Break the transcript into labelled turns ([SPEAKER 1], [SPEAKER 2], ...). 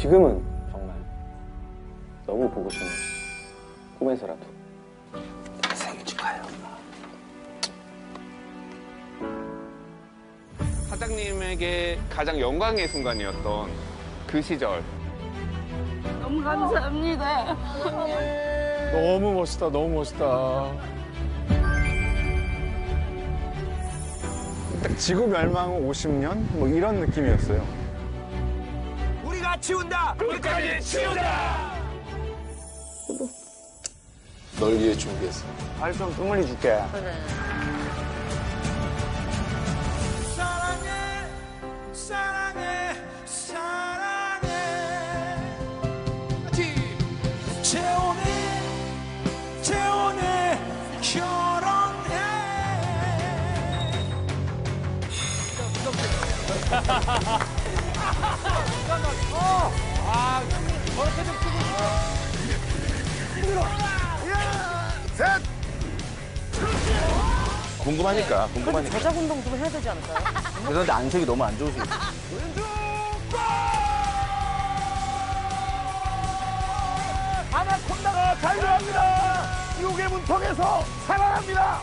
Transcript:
[SPEAKER 1] 지금은 정말 너무 보고 싶네요. 꿈에서라도.
[SPEAKER 2] 생일 축하해요.
[SPEAKER 3] 사장님에게 가장 영광의 순간이었던 그 시절.
[SPEAKER 4] 너무 감사합니다.
[SPEAKER 5] 너무 멋있다, 너무 멋있다. 딱 지구 멸망 50년? 뭐 이런 느낌이었어요.
[SPEAKER 2] 치운다. 끝까지 치운다.
[SPEAKER 6] 널 위해 준비했어.
[SPEAKER 5] 발좀 선물해 줄게.
[SPEAKER 2] 사랑해, 사랑해, 사랑해. 같이 재혼해, 재혼해, 결혼해.
[SPEAKER 6] 궁금하니까, 궁금하니까.
[SPEAKER 4] 제작 운동 좀 해야 되지 않을까요?
[SPEAKER 2] 그런데 안색이 너무 안 좋으시고.
[SPEAKER 5] 아나콘다가 자유합니다. 지옥의 문 통해서 살아납니다.